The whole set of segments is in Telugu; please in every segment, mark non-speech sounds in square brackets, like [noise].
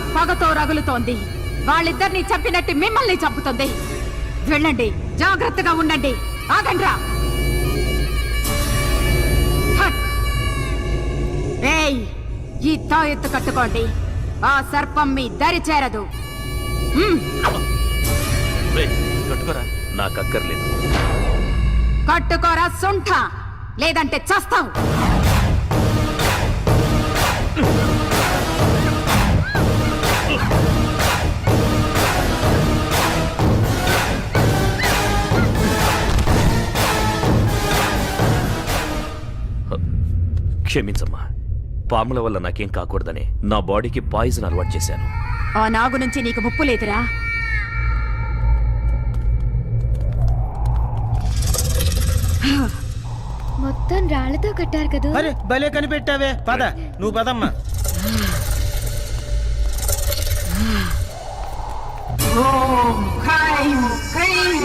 నాకు పగతో రగులుతోంది. వాళ్ళిద్దరిని చంపినట్టు మిమ్మల్ని చంపుతుంది. వెళ్ళండి జాగ్రత్తగా ఉండండి. ఆగండ్రా! ఏయ్ ఈ తాయెత్తు కట్టుకోండి. ఆ సర్పం మీ దరి చేరదు. కట్టుకోరా. నాకు అక్కర్లేదు. కట్టుకోరా సొంఠ. లేదంటే చస్తావు. క్షమించమ్మా. పాముల వల్ల నాకేం కాకూడదని నా బాడీకి పాయిజన్ అలవాటు చేశాను. ఆ నాగు నుంచి నీకు ముప్పు లేదురా. మొత్తం రాళ్ళతో కట్టారు కదా? అరే భలే కనిపెట్టావే. పద నువ్వు పదమ్మా. ఓం హ్రైం క్రీం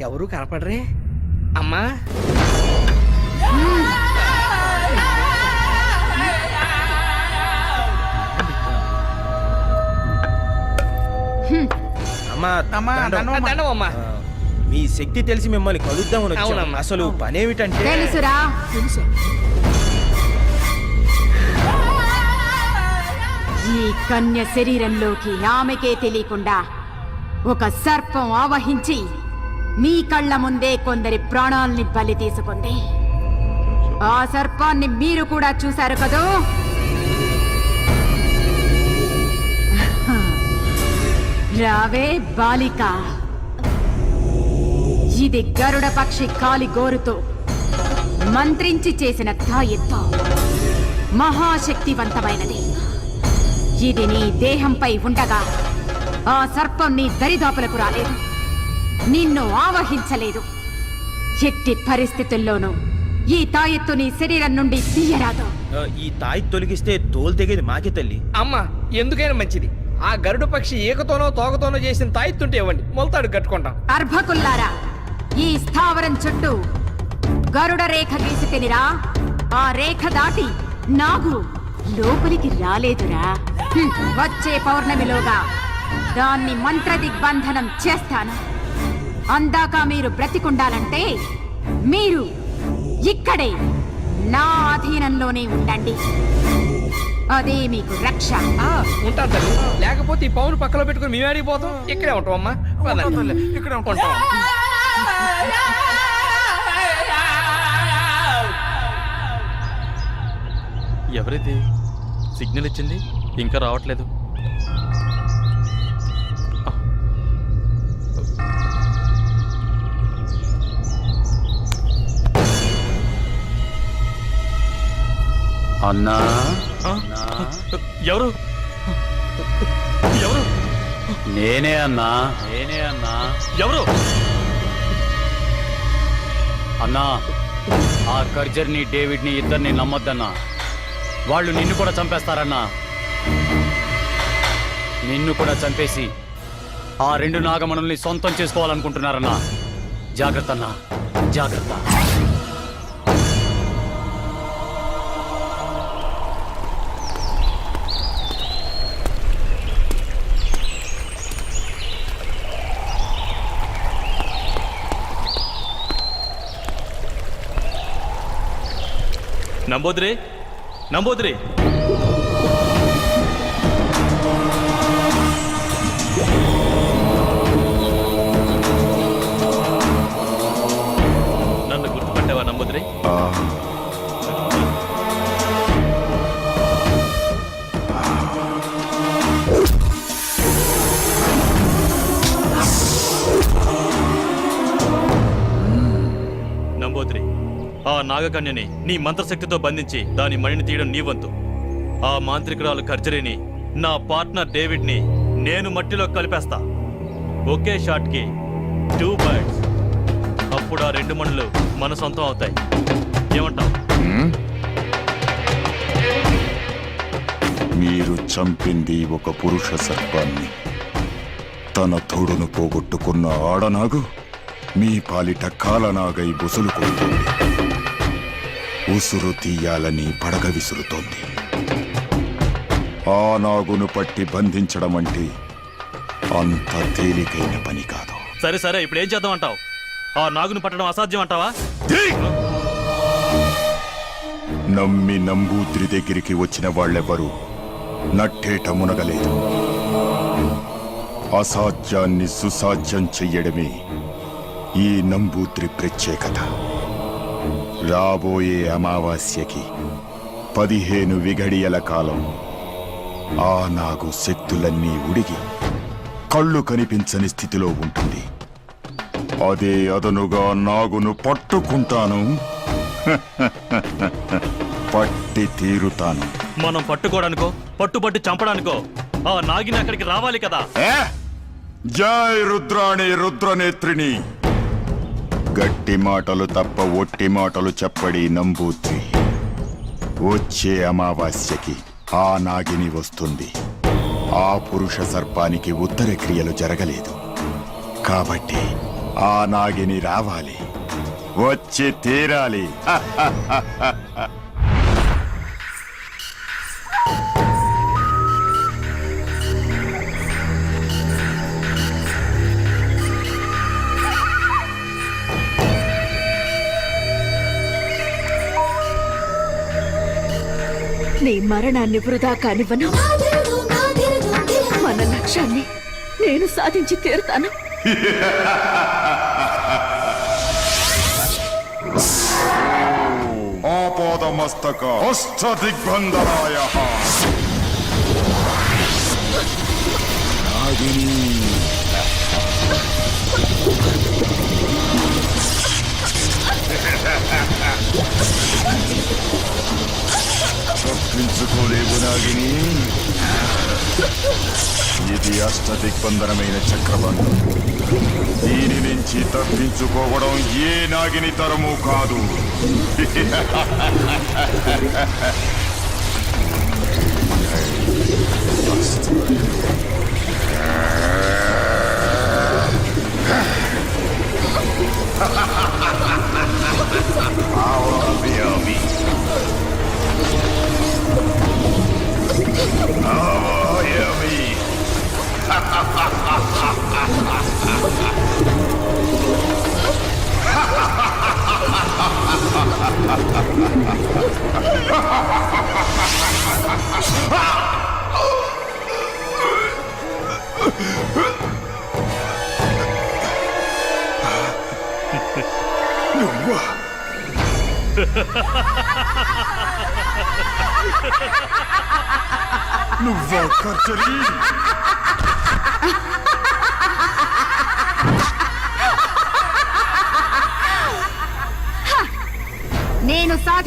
ఎవరు కనపడరే? అమ్మా. అమ్మా దండం. ఆ, మీ శక్తి తెలిసి మిమ్మల్ని కలుద్దామని వచ్చాం. అసలు పనేమిటంటే తెలుసురా. ఈ కన్య శరీరంలోకి ఆమెకే తెలియకుండా ఒక సర్పం ఆవహించి మీ కళ్ళ ముందే కొందరి ప్రాణాల్ని బలి తీసుకుంది ఆ సర్పాన్ని మీరు కూడా చూశారు కదూ? రావే బాలిక. ఇది గరుడ పక్షి కాలి గోరుతో మంత్రించి చేసిన తాయిత్వం మహాశక్తివంతమైనది. ఇది నీ దేహంపై ఉండగా ఆ సర్పం నీ దరిదాపులకు రాలేదు. నిన్ను ఆవహించలేదు. ఎట్టి పరిస్థితుల్లోనూ ఈ తాయెత్తు నీ శరీరం నుండి తీయరాదు. ఆ, ఈ తాయి తొలగిస్తే తోలు తెగేది మాకే తల్లి. అమ్మ ఎందుకైనా మంచిది. ఆ గరుడు పక్షి ఈకతోనో తోకతోనో చేసిన తాయిత్తుంటే ఇవ్వండి. మొలతాడు కట్టుకుంటాం. అర్భకుల్లారా ఈ స్థావరం చుట్టూ గరుడ రేఖ గీసి తినిరా. ఆ రేఖ దాటి నాగు లోపలికి రాలేదురా. హ్మ్, వచ్చే పౌర్ణమిలోగా దాన్ని మంత్ర దిగ్బంధనం చేస్తాను. అందాక మీరు బ్రతికుండాలంటే మీరు ఇక్కడే నా అధీనంలోనే ఉండండి. అదే మీకు రక్ష. ఆ, ఉంటాను తల్లి. లేకపోతే ఈ పౌను పక్కలో పెట్టుకుని మేము అడిగిపోతాం ఇక్కడే ఉంటాం అమ్మా. ఇక్కడే ఉంటాం. ఎవరిది? సిగ్నల్ ఇచ్చింది? ఇంకా రావట్లేదు. అన్నా? ఎవరు? ఎవరు? నేనే అన్నా. నేనే అన్నా. ఎవరు? అన్నా ఆ కర్జర్ని డేవిడ్ని ఇద్దరిని నమ్మొద్దన్నా. వాళ్ళు నిన్ను కూడా చంపేస్తారన్నా. నిన్ను కూడా చంపేసి ఆ రెండు నాగమణుల్ని సొంతం చేసుకోవాలనుకుంటున్నారన్నా. జాగ్రత్త అన్నా జాగ్రత్త. నంబోద్రే నంబోద్రే. నన్ను గుర్తుపట్టావా నంబోద్రే? నాగకన్యని నీ మంత్రశక్తితో బంధించి దాని మణిని తీయడం నీ వంతు. ఆ మాంత్రికురాలు కర్జరిని నా పార్ట్నర్ డేవిడ్ని నేను మట్టిలో కలిపేస్తా. ఒకే షాట్కి టూ బర్డ్స్. అప్పుడు ఆ రెండు మణులు మన సొంతం అవుతాయి. ఏమంటావు? మీరు చంపింది ఒక పురుష సర్పాన్ని. తన తోడును పోగొట్టుకున్న ఆడనాగు మీ పాలిట కాలనాగై బుసులు కొడుతుంది. ఉసురు తీయాలని పడగ విసురుతోంది. ఆ నాగును పట్టి బంధించడం అంటే అంత తేలికైన పని కాదు. సరే సరే ఇప్పుడు ఏం చేద్దాం అంటావు? ఆ నాగును పట్టడం అసాధ్యం అంటావా? నమ్మి నంబూద్రి దగ్గరికి వచ్చిన వాళ్ళెవరూ నట్టేట మునగలేదు. అసాధ్యాన్ని సుసాధ్యం చెయ్యడమే ఈ నంబూద్రి ప్రత్యేకత. రాబోయే అమావాస్యకి పదిహేను విఘడియల కాలం. ఆ నాగు శక్తులన్నీ ఉడిగి కళ్ళు కనిపించని స్థితిలో ఉంటుంది. అదే అదనుగా నాగును పట్టుకుంటాను. [laughs] పట్టి తీరుతాను. మనం పట్టుకోవడానికో పట్టుబట్టి చంపడానికో ఆ నాగిని అక్కడికి రావాలి కదా? జై రుద్రాణి రుద్రనేత్రిని. గట్టి మాటలు తప్ప ఒట్టి మాటలు చెప్పడి నంబూత్రి. వచ్చే అమావాస్యకి ఆ నాగిని వస్తుంది. ఆ పురుష సర్పానికి ఉత్తర క్రియలు జరగలేదు. కాబట్టి ఆ నాగిని రావాలి. వచ్చి తీరాలి. [laughs] నీ మరణాన్ని వృధా కానివ్వను. మన లక్ష్యాన్ని నేను సాధించి తీరుతాను. ఆపోదమస్తక హస్త దిగ్బంధనాయ నాగిని. తప్పించుకోలేవు నాగిని ఇది అష్ట దిగ్బంధనమైన చక్రబంధం దీని నుంచి తప్పించుకోవడం ఏ నాగిని తరము కాదు. [laughs] Avayavi. 아.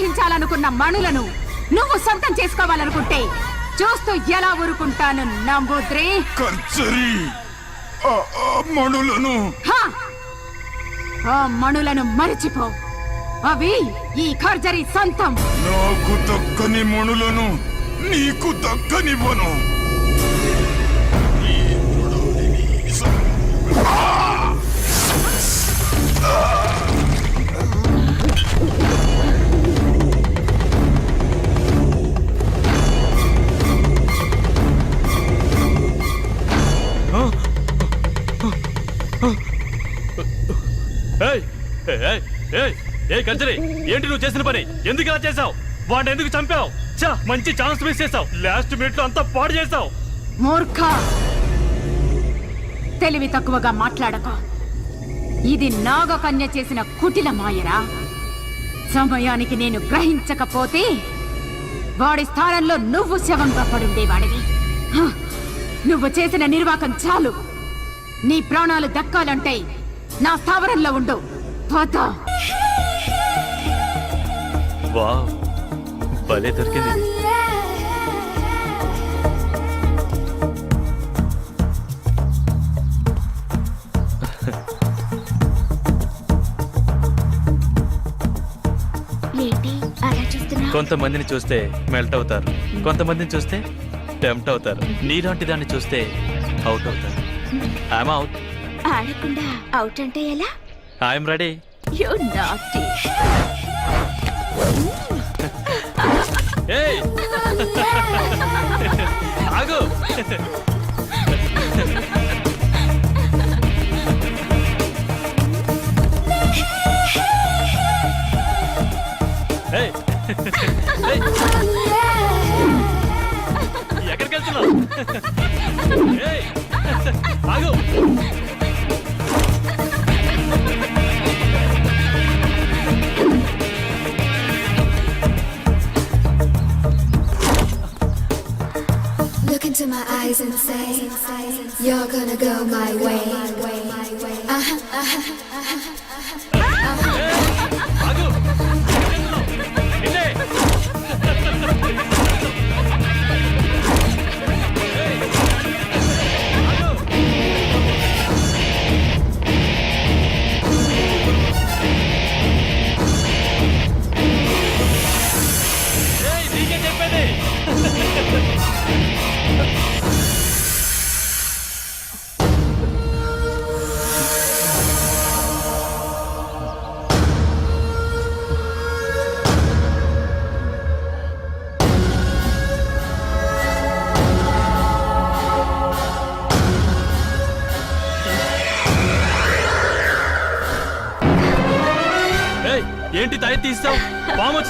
నేను సాధించాలనుకున్న మణులను నువ్వు సొంతం చేసుకోవాలనుకుంటే చూస్తూ ఎలా ఊరుకుంటాను నంబూద్రి? మణులను! ఆ మణులను మరిచిపో. అవి ఈ ఖర్జరి సొంతం. నాకు దక్కని మణులను నీకు దక్కనివ్వను. ఈ ఏయ్ ఏంటి నువ్వు చేసిన పని? ఎందుకు ఇలా చేసావు వాడిని ఎందుకు చంపావు? చా మంచి ఛాన్స్ మిస్ చేసావు లాస్ట్ మినిట్లో అంతా పాడు చేసావు మూర్ఖ! తెలివి తక్కువగా మాట్లాడకు. ఇది నాగకన్య చేసిన కుటిల మాయరా. సమయానికి నేను గ్రహించకపోతే వాడి స్థానంలో నువ్వు శవంగా పడుండేవాడివి నువ్వు చేసిన నిర్వాకం చాలు. నీ ప్రాణాలు దక్కాలంటే నా స్థావరంలో ఉండు. పోతా వావ్. భలే దొరికింది. కొంతమందిని చూస్తే మెల్ట్ అవుతారు. కొంతమందిని చూస్తే టెంప్ట్ అవుతారు. నీలాంటి దాన్ని చూస్తే అవుట్ అవుతారు. ఐఎమ్ అవుట్ ఆడకుండా అవుట్ అంటే ఎలా? ఐఎమ్ రెడీ యు నాట్ ఏయ్! ఆగు! ఏయ్! ఏయ్. ఎక్కడికి వెళ్తున్నావు ఏయ్! ఆగు!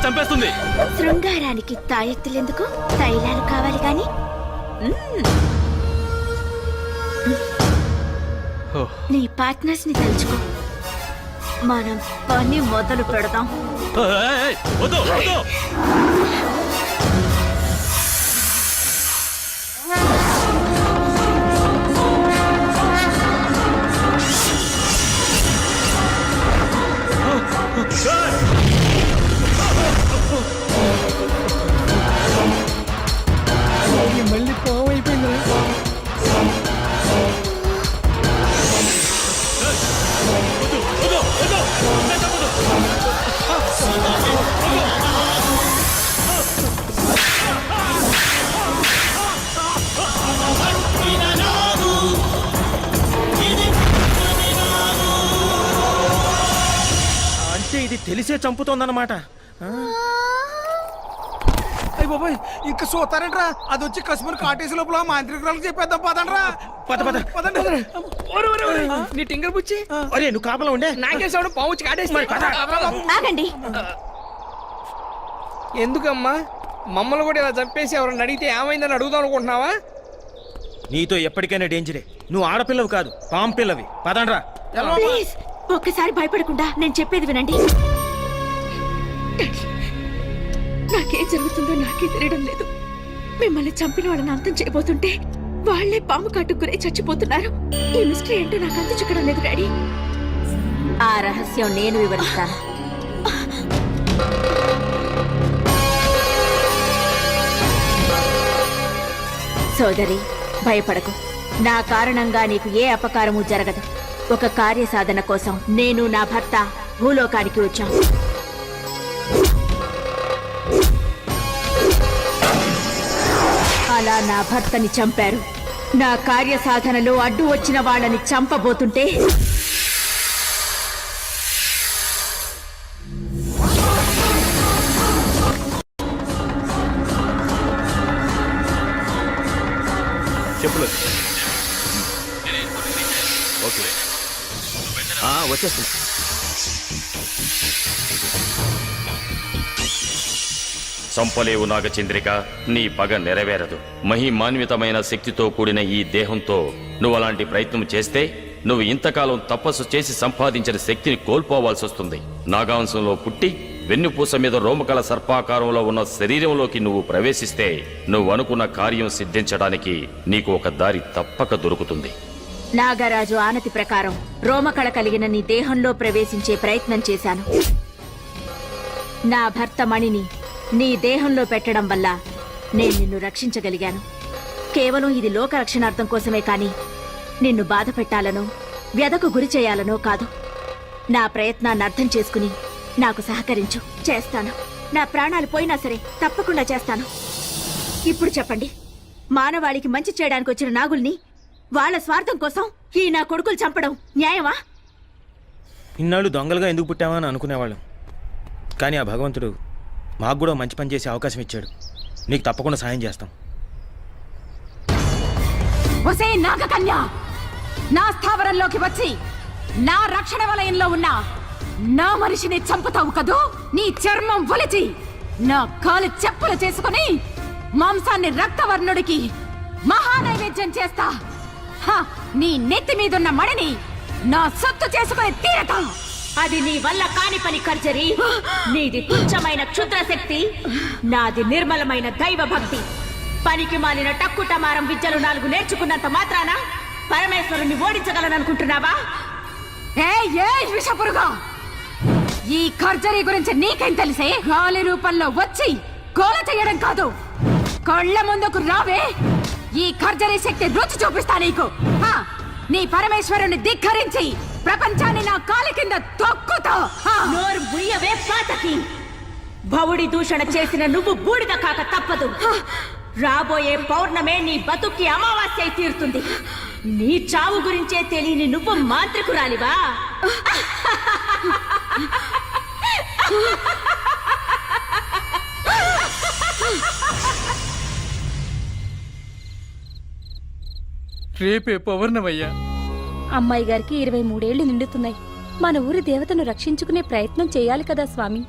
చంపేస్తుంది. శృంగారానికి తాయెత్తులెందుకు? తైలాలు కావాలి గాని? ఓ, నీ పార్ట్నర్స్ని తెలుసుకో మనం పని మొదలు పెడదాం. వద్దు వద్దు. మళ్ళీ పాము అయిపోయింది. అంటే ఇది తెలిసే చంపుతోందన్నమాట బాబాయ్ ఇంకా చూస్తారంట్రా అది వచ్చి కశ్మీర్ కాటేసి లోపల మాంత్రికురాలకు చెప్పేద్దాం. పదండ్రా. పద పద. పదండి. నీ టింగర్ బుచ్చి? అరే నువ్వు కాపలా ఉండే? నాకేసాడు పాము వచ్చి కాటేసి ఆగండి. ఎందుకమ్మా? మమ్మల్ని కూడా ఇలా చంపేసి ఎవరన్నా అడిగితే ఏమైందని అడుగుదాం అనుకుంటున్నావా? నీతో ఎప్పటికైనా డేంజరే. నువ్వు ఆడపిల్లవి కాదు పాము పిల్లవి పదండ్రా ఒక్కసారి భయపడకుండా నేను చెప్పేది వినండి. నాకేం జరుగుతుందో నాకే తెలియడం లేదు. మిమ్మల్ని చంపిన వాళ్ళని అంతం చేయబోతుంటే వాళ్ళే పాము కాటు చచ్చిపోతున్నారు. ఈ మిస్టరీ ఏంటో నాకు అంత చిక్కడం లేదు డాడీ. ఆ రహస్యం నేను వివరిస్తాను. సోదరి భయపడకు. నా కారణంగా నీకు ఏ అపకారము జరగదు. ఒక కార్యసాధన కోసం నేను నా భర్త భూలోకానికి వచ్చాం. అలా నా భర్తని చంపారు. నా కార్యసాధనలో అడ్డు వచ్చిన వాళ్ళని చంపబోతుంటే చెప్పులు. ఓకే. వచ్చేస్తున్నా చంపలేవు నాగచంద్రిక నీ పగ నెరవేరదు. మహిమాన్వితమైన శక్తితో కూడిన ఈ దేహంతో నువ్వు అలాంటి ప్రయత్నం చేస్తే నువ్వు ఇంతకాలం తపస్సు చేసి సంపాదించిన శక్తిని కోల్పోవాల్సి వస్తుంది నాగాంశంలో పుట్టి వెన్నుపూస మీద రోమకల సర్పాకారంలో ఉన్న శరీరంలోకి నువ్వు ప్రవేశిస్తే నువ్వు అనుకున్న కార్యం సిద్ధించడానికి నీకు ఒక దారి తప్పక దొరుకుతుంది. నాగరాజు ఆనతి ప్రకారం రోమకళ కలిగిన నీ దేహంలో ప్రవేశించే ప్రయత్నం చేశాను. నా భర్త మణిని నీ దేహంలో పెట్టడం వల్ల నేను నిన్ను రక్షించగలిగాను. కేవలం ఇది లోక రక్షణార్థం కోసమే కాని నిన్ను బాధ పెట్టాలనో వ్యధకు గురి చేయాలనో కాదు. నా ప్రయత్నాన్ని అర్థం చేసుకుని నాకు సహకరించు. చేస్తాను. నా ప్రాణాలు పోయినా సరే తప్పకుండా చేస్తాను. ఇప్పుడు చెప్పండి మానవాళికి మంచి చేయడానికి వచ్చిన నాగుల్ని వాళ్ళ స్వార్థం కోసం ఈ నా కొడుకులు చంపడం న్యాయమా? ఇన్నాళ్ళు దొంగలుగా ఎందుకు పుట్టామా అని అనుకునేవాళ్ళం. కానీ ఆ భగవంతుడు మాకు కూడా మంచి పని చేసే అవకాశం ఇచ్చాడు. నీకు తప్పకుండా సాయం చేస్తాం. ఒసే నాగకన్య! నా స్థావరంలోకి వచ్చి నా రక్షణ వలయంలో ఉన్న నా మనిషిని చంపుతావు కదూ? నీ చర్మం ఒలిచి నా కాలు చెప్పులు చేసుకుని మాంసాన్ని రక్తవర్ణుడికి మహానైవేద్యం చేస్తా. హ, నీ నెత్తి మీదున్న మణిని నా సొత్తు చేసుకుని తీరతా. అది నీ వల్ల కాని పని కర్జరి నీది తుచ్చమైన క్షుద్రశక్తి. నాది నిర్మలమైన దైవ భక్తి పనికి మాలిన టక్కుటమారం విద్యలు నాలుగు నేర్చుకున్నంత మాత్రాన పరమేశ్వరుని ఓడించగలననుకుంటున్నావా? ఏ ఏ విషపురుగా! ఈ ఖర్జరీ గురించి నీకేం తెలిసే? గాలి రూపంలో వచ్చి గోల చేయడం కాదు. కళ్ళ ముందుకు రావే. ఈ ఖర్జరీ శక్తి రుచి చూపిస్తా నీకు. నీ పరమేశ్వరుని ధిక్కరించి ప్రపంచాన్ని నా కాలి కింద తొక్కుతా హా. నోరు ముయ్యవే పాతకి. భవుడి దూషణ చేసిన నువ్వు బూడిద కాక తప్పదు. రాబోయే పౌర్ణమే నీ బతుక్కి అమావాస్య తీరుతుంది. నీ చావు గురించే తెలియని నువ్వు మాంత్రికురాలివా? రేపే పౌర్ణమయ్యా. అమ్మాయి గారికి ఇరవై మూడేళ్ళు నిండుతున్నాయి. మన ఊరి దేవతను రక్షించుకునే ప్రయత్నం చేయాలి కదా స్వామి.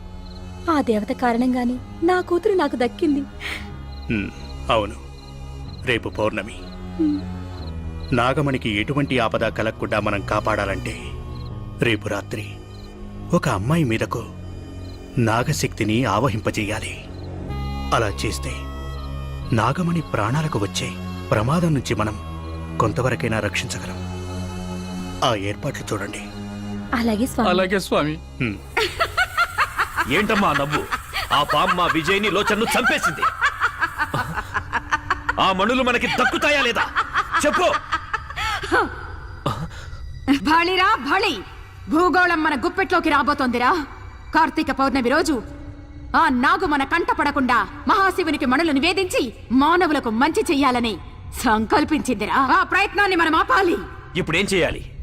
ఆ దేవత కారణంగానే నా కూతురు నాకు దక్కింది. అవును. రేపు పౌర్ణమి. నాగమణికి ఎటువంటి ఆపద కలగకుండా మనం కాపాడాలంటే రేపు రాత్రి ఒక అమ్మాయి మీదకు నాగశక్తిని ఆవహింపజేయాలి. అలా చేస్తే నాగమణి ప్రాణాలకు వచ్చే ప్రమాదం నుంచి మనం కొంతవరకైనా రక్షించగలం. ఆ ఏర్పాట్లు చూడండి. అలాగే స్వామి. అలాగే స్వామి. ఏంటమ్మా ఆ నవ్వు? ఆ పామ్మ విజయ్ని లోచన్ను చంపేసింది. ఆ మణులు మనకి దక్కుతాయా లేదా? చెప్పు. భళిరా భళి. భూగోళం మన గుప్పెట్లోకి రాబోతోందిరా. కార్తీక పౌర్ణమి రోజు ఆ నాగు మన కంట పడకుండా మహాశివునికి మణులు నివేదించి మానవులకు మంచి చెయ్యాలని సంకల్పించిందిరా. ఆ ప్రయత్నాన్ని మనం ఆపాలి. ఇప్పుడేం చేయాలి?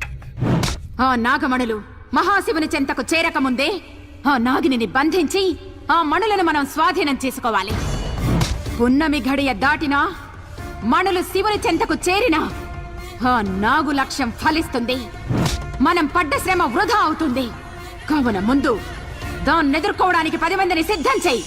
ఆ నాగమణులు మహాశివుని చెంతకు చేరకముందే ఆ నాగిని బంధించి ఆ మణులను మనం స్వాధీనం చేసుకోవాలి. పున్నమి ఘడియ దాటినా మణులు శివుని చెంతకు చేరినా ఆ నాగు లక్ష్యం ఫలిస్తుంది. మనం పడ్డ శ్రమ వృధా అవుతుంది. కావున ముందు దాన్ని ఎదుర్కోవడానికి పది మందిని సిద్ధం చెయ్యి